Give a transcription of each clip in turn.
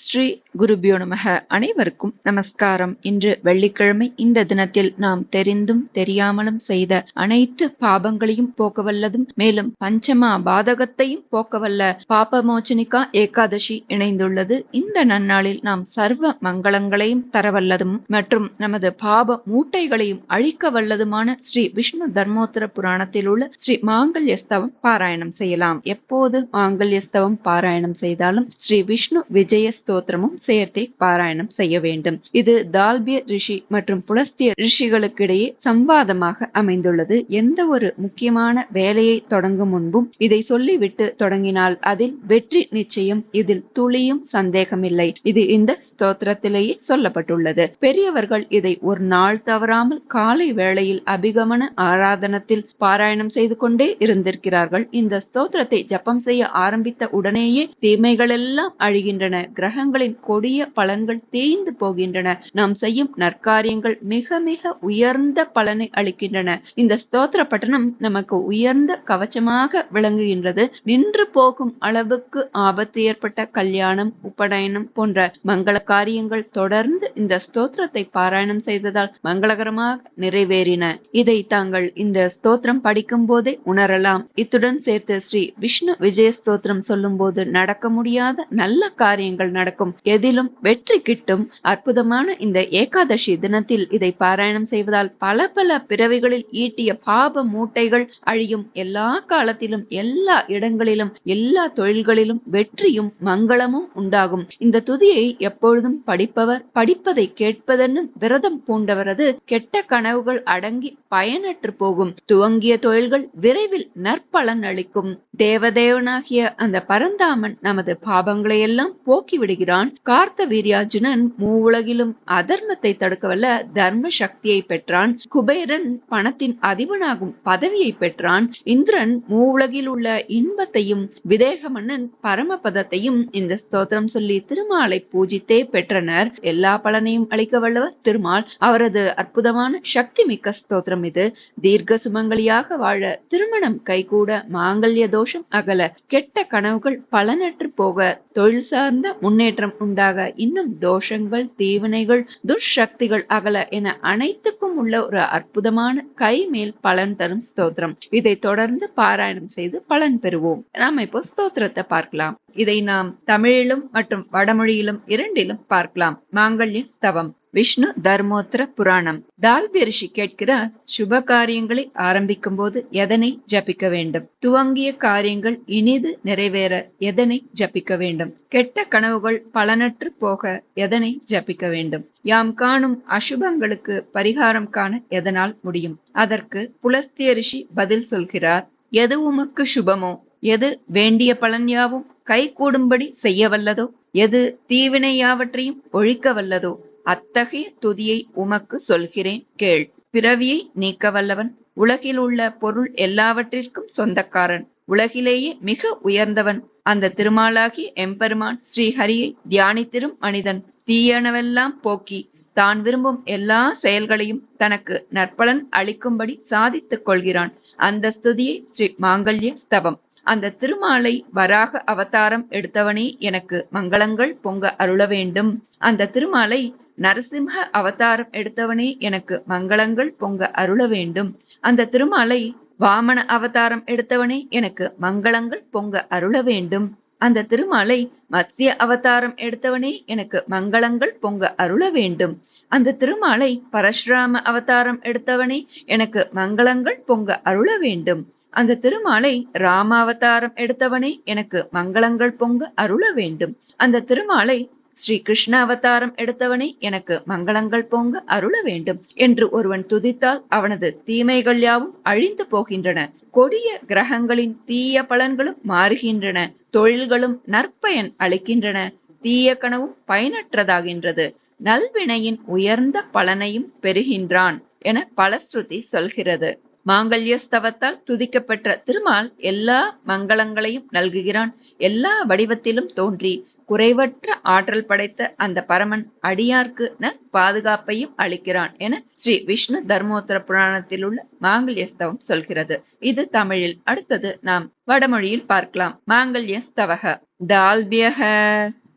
ஸ்ரீ குருபியோ நமக. அனைவருக்கும் நமஸ்காரம். இன்று வெள்ளிக்கிழமை இந்த தினத்தில் நாம் தெரிந்தும் தெரியாமலும் செய்த அனைத்து பாபங்களையும் போக்கவல்லதும் மேலும் பஞ்சமா பாதகத்தையும் போக்கவல்ல பாபமோச்சனிகா ஏகாதசி இணைந்துள்ளது. இந்த நன்னாளில் நாம் சர்வ மங்களங்களையும் தரவல்லதும் மற்றும் நமது பாப மூட்டைகளையும் அழிக்க வல்லதுமான ஸ்ரீ விஷ்ணு தர்மோத்தர புராணத்தில் உள்ள ஸ்ரீ மாங்கல்யஸ்தவம் பாராயணம் செய்யலாம். எப்போது மாங்கல்யஸ்தவம் பாராயணம் செய்தாலும் ஸ்ரீ விஷ்ணு விஜய ஸ்தோத்திரமும் சேர்த்தே பாராயணம் செய்ய வேண்டும். இது தால்பிய ரிஷி மற்றும் புலஸ்திய ரிஷிகளுக்கிடையே சம்வாதமாக அமைந்துள்ளது. எந்த ஒரு முக்கியமான வேலையை தொடங்கும் முன்பும் இதை சொல்லிவிட்டு தொடங்கினால் அதில் வெற்றி நிச்சயம் இதில் துளியும் சந்தேகமில்லை. இது இந்த ஸ்தோத்திரத்திலேயே சொல்லப்பட்டுள்ளது. பெரியவர்கள் இதை ஒரு நாள் தவறாமல் காலை வேளையில் அபிகமன ஆராதனத்தில் பாராயணம் செய்து கொண்டே இருந்திருக்கிறார்கள். இந்த ஸ்தோத்திரத்தை ஜப்பம் செய்ய ஆரம்பித்த உடனேயே தீமைகள் எல்லாம் அழிகின்றன. கிரக நரகங்களின் கொடிய பலன்கள் தேய்ந்து போகின்றன. நாம் செய்யும் நற்காரியங்கள் மிக மிக உயர்ந்த பலனை அளிக்கின்றன. இந்த ஸ்தோத்திர பட்டணம் நமக்கு உயர்ந்த கவச்சமாக விளங்குகின்றது. நின்று போகும் அளவுக்கு ஆபத்து ஏற்பட்ட கல்யாணம் உபநயனம் போன்ற மங்கள காரியங்கள் தொடர்ந்து இந்த ஸ்தோத்திரத்தை பாராயணம் செய்ததால் மங்களகரமாக நிறைவேறின. இதை தாங்கள் இந்த ஸ்தோத்திரம் படிக்கும் போதே உணரலாம். இத்துடன் சேர்த்து ஸ்ரீ விஷ்ணு விஜய ஸ்தோத்திரம் சொல்லும் போது நடக்க முடியாத நல்ல காரியங்கள் நட நடக்கும். எதிலும் வெற்றி கிட்டும். அற்புதமான இந்த ஏகாதசி தினத்தில் இதை பாராயணம் செய்வதால் பல பல பிறவிகளில் ஈட்டிய பாப மூட்டைகள் அழியும். எல்லா காலத்திலும் எல்லா இடங்களிலும் எல்லா தொழில்களிலும் வெற்றியும் மங்களமும் உண்டாகும். இந்த துதியை எப்பொழுதும் படிப்பவர் படிப்பதை கேட்பதென்னும் விரதம் பூண்டவரது கெட்ட கனவுகள் அடங்கி பயனற்று போகும். துவங்கிய தொழில்கள் விரைவில் நற்பலன் அளிக்கும். தேவதேவனாகிய அந்த பரந்தாமன் நமது பாபங்களை எல்லாம் போக்கிவிடுகிறார். விடுகிறான் கார்த்த வீரியார்ஜுனன் மூவுலகிலும் அதர்மத்தை தடுக்கவல்ல தர்ம சக்தியை பெற்றான். குபேரன் பணத்தின் அதிபனாகும் பதவியை பெற்றான். இந்திரன் மூவுலகில் உள்ள இன்பத்தையும் விதேக மன்னன் பரமபதத்தையும் இந்த ஸ்தோத்திரம் சொல்லி திருமாலை பூஜித்தே பெற்றனர். எல்லா பலனையும் அளிக்க வல்லவர் திருமால். அவரது அற்புதமான சக்தி மிக்க ஸ்தோத்திரம் இது. தீர்க்க சுமங்கலியாக வாழ திருமணம் கைகூட மாங்கல்ய தோஷம் அகல. கெட்ட கனவுகள் பலனற்று போக தொழில் சார்ந்த முன் முன்னேற்றம் உண்டாக. இன்னும் தோஷங்கள் தீவினைகள் துர்சக்திகள் அகல என அனைத்துக்கும் உள்ள ஒரு அற்புதமான கை மேல் பலன் தரும் ஸ்தோத்திரம். இதை தொடர்ந்து பாராயணம் செய்து பலன் பெறுவோம். நாம் இப்போ ஸ்தோத்திரத்தை பார்க்கலாம். இதை நாம் தமிழிலும் மற்றும் வடமொழியிலும் இரண்டிலும் பார்க்கலாம். மாங்கல்ய ஸ்தவம். விஷ்ணு தர்மோத்திர புராணம். தால்பிய ரிஷி கேட்கிறார் சுப காரியங்களை ஆரம்பிக்கும் போது எதனை ஜபிக்க வேண்டும்? துவங்கிய காரியங்கள் இனிது நிறைவேற எதனை ஜபிக்க வேண்டும்? கெட்ட கனவுகள் பலனற்று போக எதனை ஜபிக்க வேண்டும்? யாம் காணும் அசுபங்களுக்கு பரிகாரம் காண எதனால் முடியும்? அதற்கு புலஸ்திய ரிஷி பதில் சொல்கிறார் எது உமக்கு சுபமோ? எது வேண்டிய பலன் யாவும்? கை கூடும்படி செய்ய வல்லதோ எது தீவினை யாவற்றையும் ஒழிக்க வல்லதோ அத்தகைய துதியை உமக்கு சொல்கிறேன் கேள். பிறவியை நீக்க வல்லவன் உலகில் உள்ள பொருள் எல்லாவற்றிற்கும் சொந்தக்காரன். உலகிலேயே மிக உயர்ந்தவன். அந்த திருமாலாகி எம்பெருமான் ஸ்ரீஹரியை தியானித்திரும் மனிதன். தீயனவெல்லாம் போக்கி தான் விரும்பும் எல்லா செயல்களையும் தனக்கு நற்பலன் அளிக்கும்படி சாதித்துக் கொள்கிறான். அந்த ஸ்துதியை ஸ்ரீ மாங்கல்ய ஸ்தவம் அந்த திருமாலை வராக அவதாரம் எடுத்தவனே எனக்கு மங்களங்கள் பொங்க அருள வேண்டும் அந்த திருமாலை நரசிம்ஹ அவதாரம் எடுத்தவனே எனக்கு மங்களங்கள் பொங்க அருள வேண்டும். அந்த திருமாலை வாமன அவதாரம் எடுத்தவனே எனக்கு மங்களங்கள் பொங்க அருள வேண்டும். அந்த திருமாலை மத்ய அவதாரம் எடுத்தவனே எனக்கு மங்களங்கள் பொங்க அருள வேண்டும். அந்த திருமாலை பரஷுராம அவதாரம் எடுத்தவனே எனக்கு மங்களங்கள் பொங்க அருள வேண்டும். அந்த திருமாலை ராம அவதாரம் எடுத்தவனே எனக்கு மங்களங்கள் பொங்க அருள வேண்டும். அந்த திருமாலை ஸ்ரீ கிருஷ்ண அவதாரம் எடுத்தவனே எனக்கு மங்களங்கள் போங்க அருள வேண்டும் என்று ஒருவன் துதித்தால் அவனது தீமைகள் யாவும் அழிந்து போகின்றன. கொடிய கிரகங்களின் தீய பலன்களும் மாறுகின்றன. தொழில்களும் நற்பயன் அளிக்கின்றன. தீய கனவும் பயனற்றதாகின்றது. நல்வினையின் உயர்ந்த பலனையும் பெறுகின்றான் என பலஸ்ருதி சொல்கிறது. மாங்கல்யஸ்தவத்தால் துதிக்கப்பெற்ற திருமால் எல்லா மங்களங்களையும் நல்குகிறான். எல்லா வடிவத்திலும் தோன்றி குறைவற்ற ஆற்றல் படைத்த அந்த பரமன் அடியார்க்கு ந பாதுகாப்பையும் அளிக்கிறான் என ஸ்ரீ விஷ்ணு தர்மோத்தர புராணத்தில் உள்ள மாங்கல்யஸ்தவம் சொல்கிறது. இது தமிழில். அடுத்தது நாம் வடமொழியில் பார்க்கலாம். மாங்கல்யஸ்தவக. தால்பியக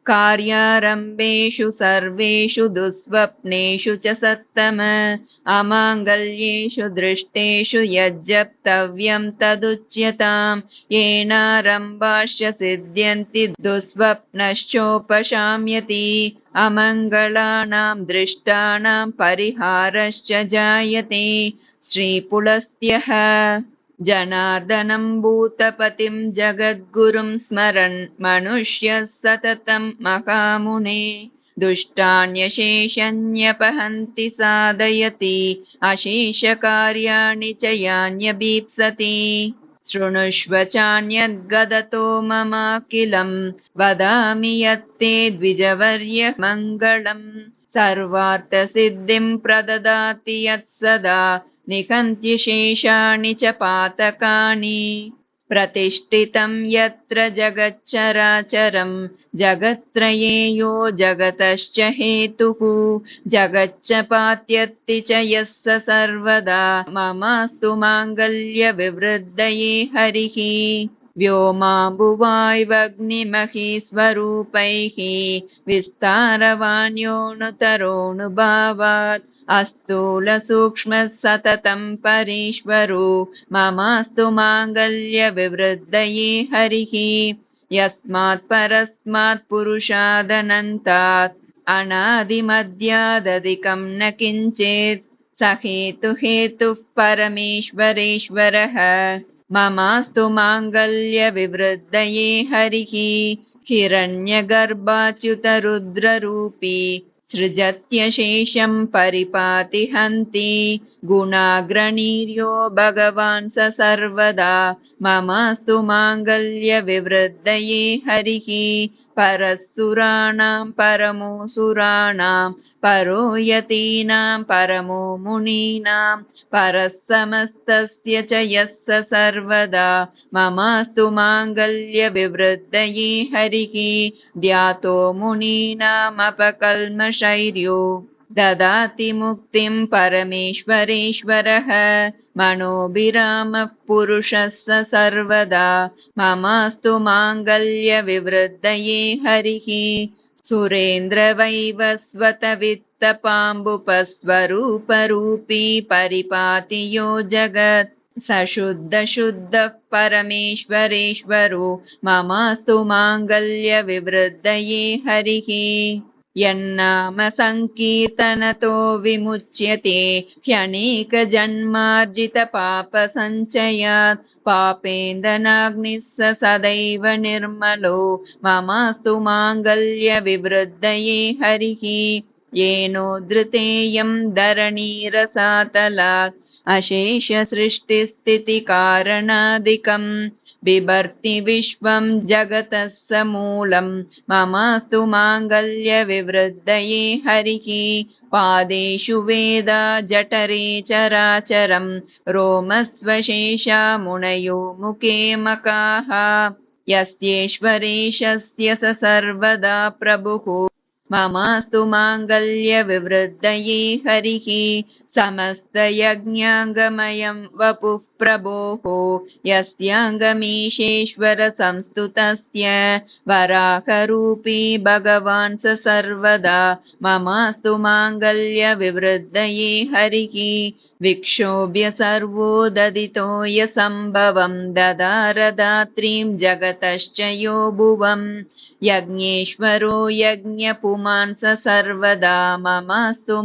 कार्यारम्भेषु सर्वेषु दुःस्वप्नेषु च सत्तम अमाङ्गल्येषु दृष्टेषु यज्जप्तव्यं तदुच्यताम् येनारम्भाश्च सिद्ध्यन्ति दुःस्वप्नश्चोपशाम्यति अमङ्गलानां दृष्टानां परिहारश्च जायते श्रीपुलस्त्यः जनार्दनं भूतपतिं जगद्गुरुं स्मरन् मनुष्यः सततं महामुने। दुष्टान्यशेषन्यपहन्ति साधयति अशेषकार्याणि च यान्यभीप्सति। शृणुष्व चान्यद्गदतो ममाखिलं वदामि यत्ते द्विजवर्य मङ्गलम् सर्वार्थसिद्धिं प्रददाति यत्सदा निहन्त्यशेषाणि च पातकानि। प्रतिष्ठितं यत्र जगच्चराचरं जगत्त्रये यो जगतश्च हेतुः। जगच्च पात्यत्ति च यः स सर्वदा। ममास्तु माङ्गल्यविवृद्धये हरिः व्योमाम्बुवाय्वग्निमहीस्वरूपैः विस्तारवाण्योऽणुतरोऽनुभावात् अस्तूलसूक्ष्मः सततं परेश्वरो ममास्तु माङ्गल्यविवृद्धये हरिः यस्मात् परस्मात् पुरुषादनन्तात् अनादिमद्यादधिकं न किञ्चित् स हेतुहेतुः परमेश्वरेश्वरः ममास्तु माङ्गल्यविवृद्धये हरिः। हिरण्यगर्भाच्युतरुद्ररूपी सृजत्यशेषं परिपाति हन्ति गुणाग्रणीर्यो भगवान् स सर्वदा। ममास्तु माङ्गल्यविवृद्धये हरिः परसुराणां परमोऽसुराणां परो यतीनां परमो मुनीनां परः समस्तस्य च यः स सर्वदा। ममास्तु माङ्गल्यविवृद्धये हरिः। ध्यातो मुनीनामपकल्मशैर्यो ददाति मुक्तिं परमेश्वरेश्वरः। मनोभिरामः पुरुषः स सर्वदा। ममास्तु माङ्गल्यविवृद्धये हरिः। सुरेन्द्रवैवस्वतवित्तपाम्बुपस्वरूपरूपी परिपाति यो जगत्। सशुद्धशुद्धः परमेश्वरेश्वरो। ममास्तु माङ्गल्यविवृद्धये हरिः यन्नाम सङ्कीर्तनतो विमुच्यते ह्यनेकजन्मार्जितपापसञ्चयात्। पापेन्दनाग्निः स सदैव निर्मलो ममास्तु माङ्गल्यविवृद्धये हरिः। येनोद्धृतेयं धरणीरसातलात् अशेषसृष्टिस्थितिकारणादिकम् बिभर्ति विश्वं जगतः स मूलं ममास्तु माङ्गल्यविवृद्धये हरिः। पादेषु वेदा जठरे चराचरं। रोमस्वशेषा मुनयो मुखे मकाः। यस्येश्वरेशस्य स सर्वदा प्रभुः। ममास्तु माङ्गल्यविवृद्धये हरिः समस्तयज्ञाङ्गमयं वपुः प्रभोः यस्याङ्गमीशेश्वरसंस्तुतस्य वराहरूपी भगवान् स सर्वदा। ममास्तु माङ्गल्यविवृद्धये हरिः। विक्षोभ्य सर्वोददितो यसम्भवं। ददारदात्रीं जगतश्च यो भुवम्। यज्ञेश्वरो यज्ञपुमान् स सर्वदा। ममास्तु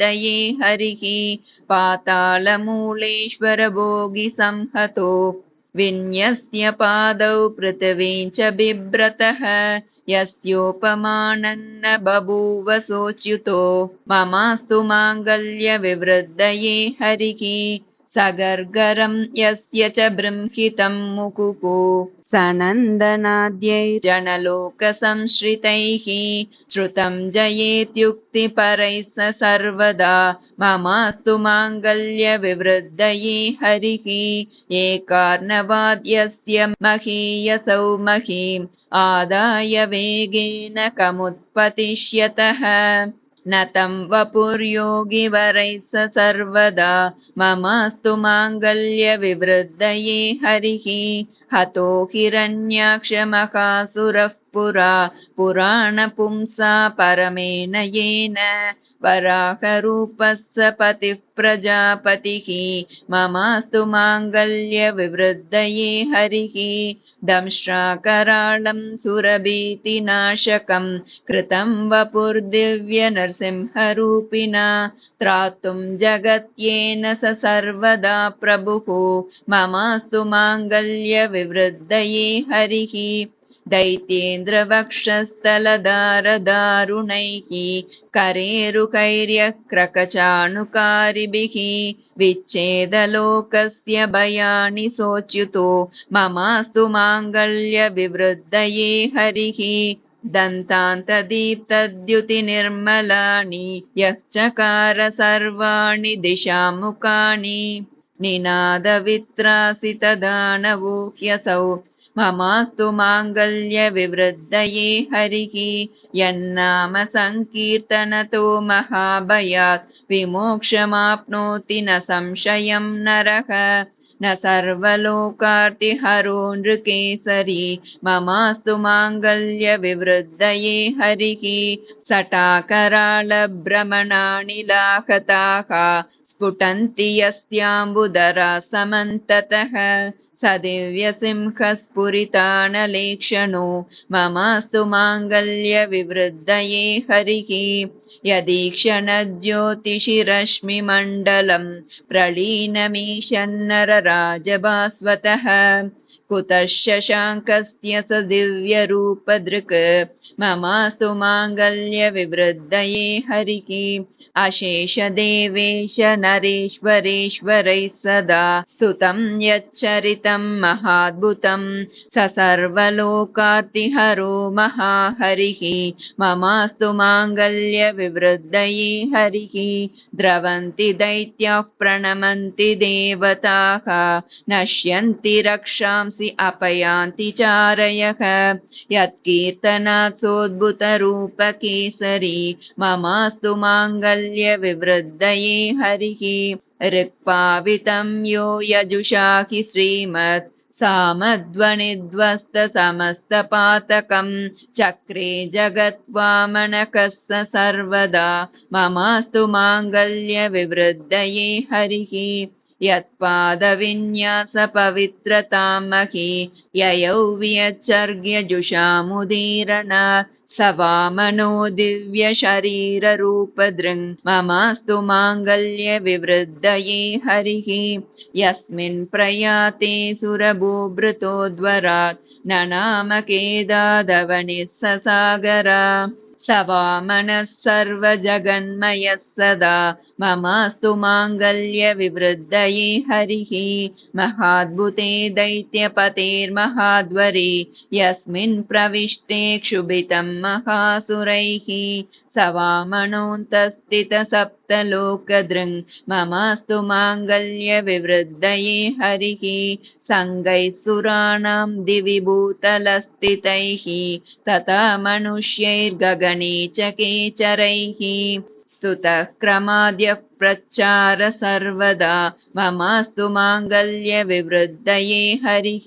माङ्गल्यविवृद्धये हरिः पातालमूलेश्वर भोगिसंहतो विन्यस्य पादौ पृथिवीं च बिभ्रतः यस्योपमानन्न बभूव सोच्युतो। ममास्तु माङ्गल्यविवृद्धये हरिः सगर्गरं यस्य च बृंहितं मुकुको। सनन्दनाद्यैर्जनलोकसंश्रितैः श्रुतं जयेत्युक्तिपरैः स सर्वदा। ममास्तु माङ्गल्यविवृद्धये हरिः। एकार्णवाद्यस्य महीयसौ महीम् आदाय वेगेन कमुत्पतिष्यतः न तं वपुर्योगिवरैः स सर्वदा। ममास्तु माङ्गल्यविवृद्धये हरिः। हतो हिरण्याक्षमकासुरः पुरा। पुराणपुंसा परमेन येन वराहरूपः पतिः प्रजापतिः। ममास्तु माङ्गल्यविवृद्धये हरिः। दंष्ट्राकराळं सुरभीतिनाशकं कृतं वपुर्दिव्यनरसिंहरूपिणा त्रातुं जगत्येन स सर्वदा प्रभुः। ममास्तु माङ्गल्यविवृद्धये हरिः दैत्येन्द्रवक्षस्थलदारदारुणैः करेरुकैर्यक्रकचाणुकारिभिः विच्छेदलोकस्य भयानि सोच्युतो ममास्तु माङ्गल्यविवृद्धये हरिः दन्तान्तदीप्तद्युतिनिर्मलानि यः चकार सर्वाणि दिशामुखानि निनादवित्रासि तदा ह्यसौ ममास्तु माङ्गल्यविवृद्धये हरिः। यन्नाम सङ्कीर्तनतो महाभयात्। विमोक्षमाप्नोति न संशयं नरः। न सर्वलोकार्तिहरो नृकेसरी। ममास्तु माङ्गल्यविवृद्धये हरिः। सटाकरालभ्रमणानि लाहताः। स्फुटन्ति यस्याम्बुदरा समन्ततः स दिव्यसिंहस्फुरितानलेक्षणो ममास्तु माङ्गल्यविवृद्धये हरिः। यदीक्षणज्योतिषिरश्मिमण्डलं प्रलीनमीशन्नरराजभास्वतः कुतः शशाङ्कस्य स दिव्यरूपदृक्। ममास्तु माङ्गल्यविवृद्धये हरिः अशेषदेवेश नरेश्वरेश्वरैः सदा स्तुतं यच्चरितं महाद्भुतं। स सर्वलोकार्तिहरो महाहरिः। ममास्तु माङ्गल्यविवृद्धये हरिः। द्रवन्ति दैत्याः प्रणमन्ति देवताः। नश्यन्ति रक्षांसि अपयान्ति चारयः। यत्कीर्तनात् सोद्भुतरूपकेसरी ममास्तु माङ्गल्यविवृद्धये हरिः। ऋक्पावितं यो यजुषा हि श्रीमत् सामध्वनिध्वस्तसमस्तपातकं। चक्रे जगत्वामनकः स सर्वदा ममास्तु माङ्गल्यविवृद्धये हरिः यत्पादविन्यासपवित्रतामहि ययौ वियच्चर्ग्यजुषामुदीरणात् स वामनो दिव्यशरीररूपदृङ् ममास्तु माङ्गल्यविवृद्धये हरिः यस्मिन् प्रयाते सुरभूभृतोद्वरात् न नाम केदादवनिः स वामनः सर्वजगन्मयः सदा। ममास्तु माङ्गल्यविवृद्धये हरिः। महाद्भुते दैत्यपतेर्महाद्वरे। यस्मिन् प्रविष्टे क्षुभितं महासुरैः स वामणोऽन्तस्थितसप्तलोकदृङ् ममास्तु माङ्गल्यविवृद्धये हरिः। सङ्गैः सुराणां दिवि भूतलस्थितैः तथा मनुष्यैर्गगने च केचरैः। स्तुतः क्रमाद्यः प्रच्चार सर्वदा। ममास्तु माङ्गल्यविवृद्धये हरिः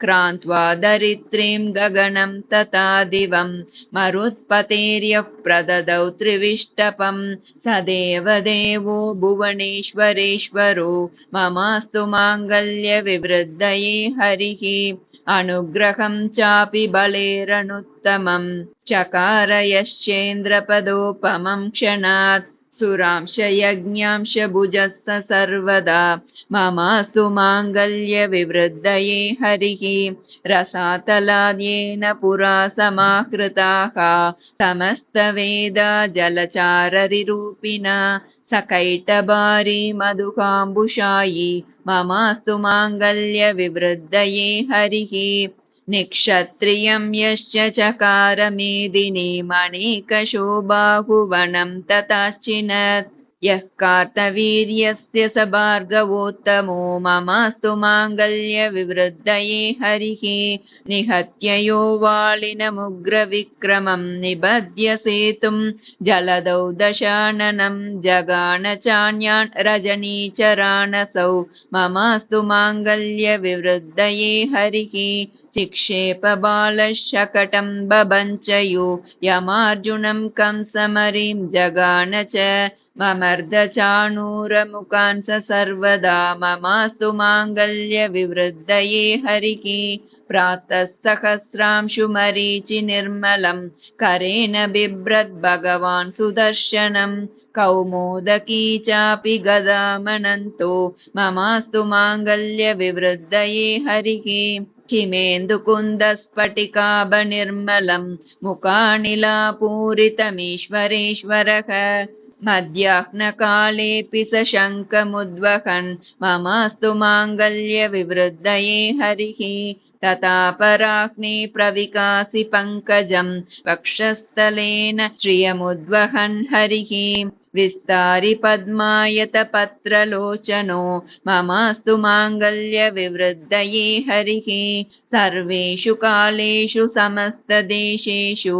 क्रान्त्वा दरित्रीं गगनं तथा दिवं मरुत्पतेर्यः प्रददौ त्रिविष्टपं। स देवदेवो भुवनेश्वरेश्वरो ममास्तु माङ्गल्यविवृद्धये हरिः। अनुग्रहं चापि बलेरनुत्तमं। चकार यश्चेन्द्रपदोपमं क्षणात् सुरांश यज्ञांश भुजः स सर्वदा। ममास्तु माङ्गल्यविवृद्धये हरिः। रसातलाद्येन पुरा समाकृताः समस्तवेदा जलचाररिरूपिणा। सकैटबारी मधुकाम्बुषायि ममास्तु माङ्गल्यविवृद्धये हरिः निक्षत्रियं यश्च चकारमेदिनी मणिकशोबाहुवनं तथाश्चिनत् यः कार्तवीर्यस्य स भार्गवोत्तमो ममास्तु माङ्गल्यविवृद्धये हरिः। निहत्य यो वालिनमुग्रविक्रमं निबध्य सेतुं जलदौ दशाननं जगान चान्यान् रजनीचराणसौ ममास्तु माङ्गल्यविवृद्धये हरिः चिक्षेपबालशकटं बभञ्चयो यमार्जुनं कंसमरीं जगान च। ममर्दचाणूरमुखान् स सर्वदा। ममास्तु माङ्गल्यविवृद्धये हरिकी। प्रातः सहस्रांशुमरीचि निर्मलं। करेण बिभ्रद्भगवान् सुदर्शनम् कौमोदकी चापि गदामनन्तो। ममास्तु माङ्गल्यविवृद्धये हरिः किमेन्दुकुन्दस्फटिकाभनिर्मलं मुखानिलापूरितमीश्वरेश्वरः मध्याह्नकालेऽपि शङ्खमुद्वहन् ममास्तु माङ्गल्यविवृद्धये हरिः। तथा पराग्ने प्रविकासि पङ्कजम् वक्षस्थलेन श्रियमुद्वहन् हरिः विस्तारि पद्मायतपत्रलोचनो ममास्तु माङ्गल्यविवृद्धये हरिः। सर्वेषु कालेषु समस्तदेशेषु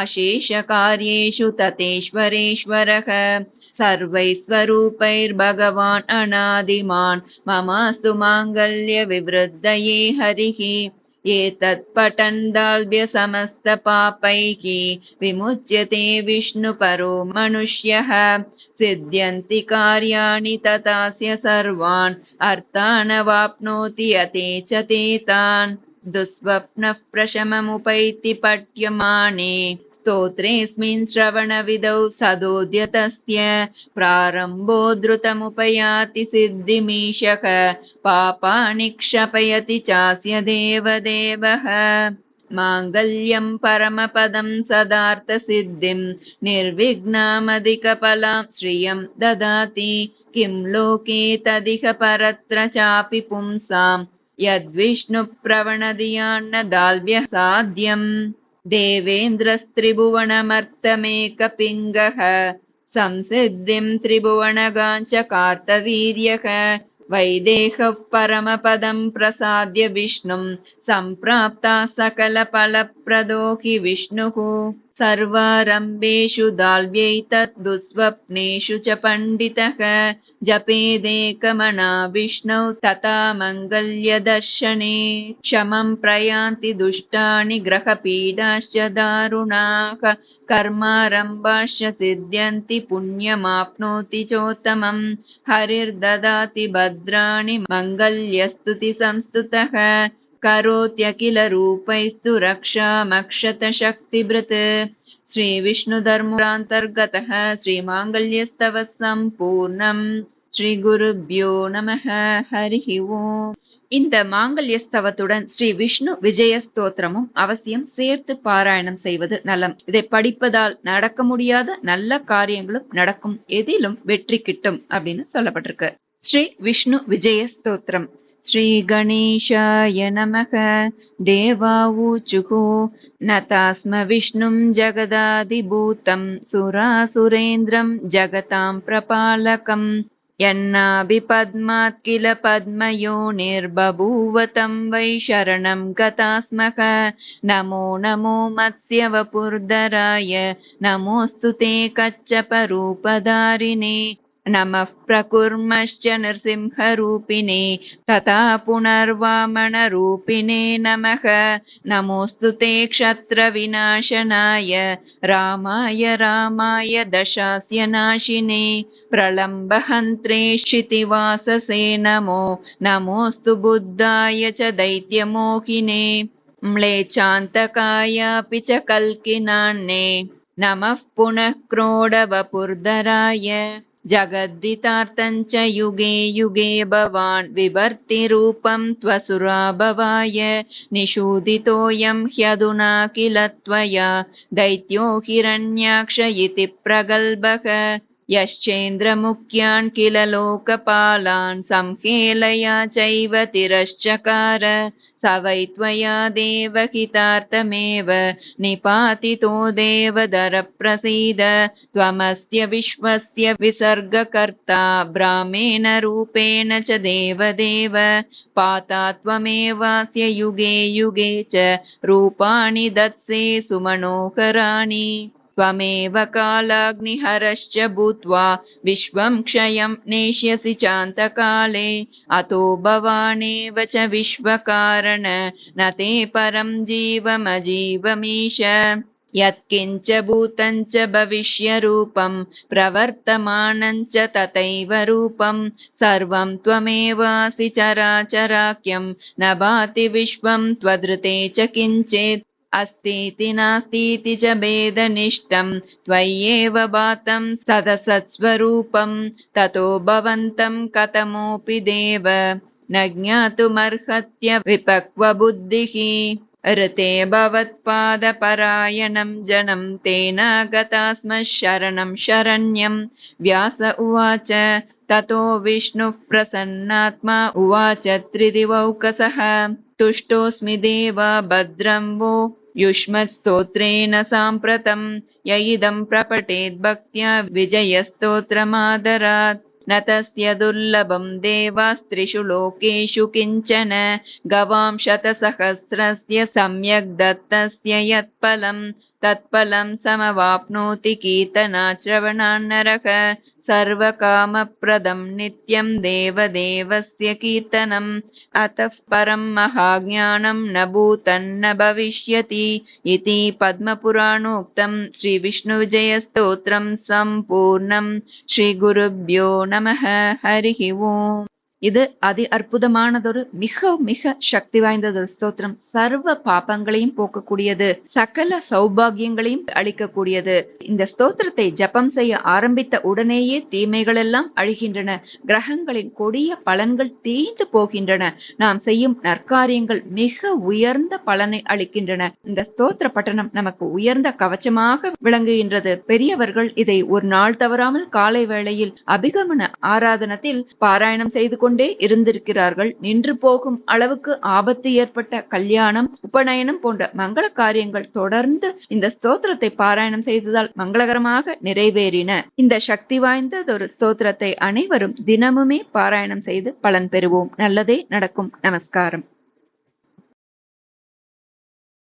अशेषकार्येषु ततेश्वरेश्वरः। सर्वैस्वरूपैर्भगवान् अनादिमान् ममास्तु माङ्गल्यविवृद्धये हरिः एतत्पठन्दाल्भ्यसमस्तपापैः विमुच्यते विष्णुपरो मनुष्यः। सिद्ध्यन्ति कार्याणि तथास्य सर्वान् अर्थानवाप्नोति यते च ते तान्। दुःस्वप्नः प्रशममुपैति पठ्यमाने स्तोत्रेऽस्मिन् श्रवणविदौ सदोद्यतस्य प्रारम्भो द्रुतमुपयाति सिद्धिमीशः पापानि क्षपयति चास्य देवदेवः। माङ्गल्यं परमपदं सदार्थसिद्धिं निर्विघ्नामधिकफलां श्रियं ददाति। किं लोके तदिह परत्र चापि पुंसां यद्विष्णुप्रवणधियान्नदाल्भ्यः साध्यम् देवेन्द्रस्त्रिभुवनमर्थमेकपिङ्गः संसिद्धिं त्रिभुवनगाञ्च कार्तवीर्यः वैदेहः परमपदं प्रसाद्य विष्णुं सम्प्राप्ता सकलफलप्रदो हि विष्णुः सर्वारम्भेषु दाल्व्यैतत् दुःस्वप्नेषु च पण्डितः जपेदेकमना विष्णौ तथा मङ्गल्यदर्शने क्षमं प्रयान्ति दुष्टानि ग्रहपीडाश्च दारुणाः कर्मारम्भाश्च सिद्ध्यन्ति पुण्यमाप्नोति चोत्तमम् हरिर्ददाति भद्राणि मङ्गल्यस्तुतिसंस्तुतः करोत्यखिलरूपैस्तु रक्षामक्षतशक्तिभृत् श्रीविष्णुधर्मान्तर्गतः श्रीमाङ्गल्यस्तव सम्पूर्णम् ஸ்ரீகுருப்யோ நம ஹரிஹி ஓம் இந்த மாங்கல்யஸ்தவத்துடன் ஸ்ரீ விஷ்ணு விஜய ஸ்தோத்திரமும் அவசியம் சேர்த்து பாராயணம் செய்வது நலம் இதை படிப்பதால் நடக்க முடியாத நல்ல காரியங்களும் நடக்கும் எதிலும் வெற்றி கிட்டும் அப்படின்னு சொல்லப்பட்டிருக்கு ஸ்ரீ விஷ்ணு விஜய ஸ்தோத்திரம் श्रीगणेशाय नमः। देवावूचुः नतास्म विष्णुं जगदादिभूतं सुरासुरेन्द्रं जगतां प्रपालकम् यन्नाभिपद्मात् किल पद्मयोनिर्बभूव तं वै शरणं गता स्मः नमो नमो मत्स्यवपुर्धराय नमोऽस्तु ते कच्चपरूपधारिणे नमः प्रकुर्मश्च नृसिंहरूपिणे तथा पुनर्वामनरूपिणे नमः। नमोऽस्तु ते क्षत्रविनाशनाय रामाय रामाय दशास्य नाशिने प्रलम्बहन्त्रे क्षितिवाससे नमो। नमोऽस्तु बुद्धाय च दैत्यमोहिने म्लेचान्तकायापि च कल्किनान्ने। नमः पुनः क्रोडवपुर्धराय जगद्दितार्थं च युगे युगे भवान् विभर्तिरूपं त्वसुराभवाय निषूदितोऽयं ह्यधुना किल त्वया दैत्यो हिरण्याक्ष इति प्रगल्भः। यश्चेन्द्रमुख्यान् किल लोकपालान् संहेलया चैव तिरश्चकार वै त्वया देवहितार्थमेव निपातितो देवदरप्रसीद। त्वमस्य विश्वस्य विसर्गकर्ता ब्राह्मेण रूपेण च देवदेव। पाता त्वमेवास्य युगे युगे च रूपाणि दत्से सुमनोहराणि त्वमेव कालाग्निहरश्च भूत्वा विश्वं क्षयं नेष्यसि चान्तकाले। अतो भवानेव च विश्वकारण न ते परं जीवमजीवमीश। यत्किञ्च भूतं च भविष्यरूपं प्रवर्तमानं च तथैव रूपं। सर्वं त्वमेवासि चराचराख्यं न भाति विश्वं त्वदृते च किञ्चित् अस्तीति नास्तीति च भेदनिष्ठं त्वय्येव भातं सदसत्स्वरूपं ततो भवन्तं कथमोऽपि देव न ज्ञातुमर्हत्य विपक्वबुद्धिः ऋते भवत्पादपरायणं जनं तेन गता स्म शरणं शरण्यं व्यास उवाच ततो विष्णुः प्रसन्नात्मा उवाच त्रिदिवौकसः। तुष्टोऽस्मि देव भद्रं वो युष्मत्स्तोत्रेण साम्प्रतं। य इदं प्रपठेद्भक्त्या विजयस्तोत्रमादरात्। न तस्य दुर्लभं देवास्त्रिषु लोकेषु किञ्चन। गवां शतसहस्रस्य सम्यग् दत्तस्य यत्फलं। तत्फलं समवाप्नोति कीर्तनाश्रवणान्नरः सर्वकामप्रदं नित्यम् देवदेवस्य कीर्तनम्। अतः परं महाज्ञानं न भूतन्न भविष्यति इति पद्मपुराणोक्तम् श्रीविष्णुविजयस्तोत्रम् सम्पूर्णम् श्रीगुरुभ्यो नमः। हरिः ओम्। இது அதி அற்புதமானதொரு மிக மிக சக்தி வாய்ந்ததொரு ஸ்தோத்திரம் சர்வ பாபங்களையும் போக்கக்கூடியது சகல சௌபாகியங்களையும் அளிக்கக்கூடியது இந்த ஸ்தோத்திரத்தை ஜபம் செய்ய ஆரம்பித்த உடனேயே தீமைகள் எல்லாம் அழிகின்றன கிரகங்களின் கொடிய பலன்கள் தீந்து போகின்றன நாம் செய்யும் நற்காரியங்கள் மிக உயர்ந்த பலனை அளிக்கின்றன இந்த ஸ்தோத்திர பட்டணம் நமக்கு உயர்ந்த கவச்சமாக விளங்குகின்றது பெரியவர்கள் இதை ஒரு நாள் தவறாமல் காலை வேளையில் அபிகமன ஆராதனத்தில் பாராயணம் செய்து கொண்டே இருந்திருக்கிறார்கள். நின்று போகும் அளவுக்கு ஆபத்து ஏற்பட்ட கல்யாணம் உபநயனம் போன்ற மங்கள காரியங்கள் தொடர்ந்து இந்த ஸ்தோத்திரத்தை பாராயணம் செய்ததால் மங்களகரமாக நிறைவேறின. இந்த சக்தி வாய்ந்ததொரு ஸ்தோத்திரத்தை அனைவரும் தினமுமே பாராயணம் செய்து பலன் பெறுவோம். நல்லதே நடக்கும். நமஸ்காரம்.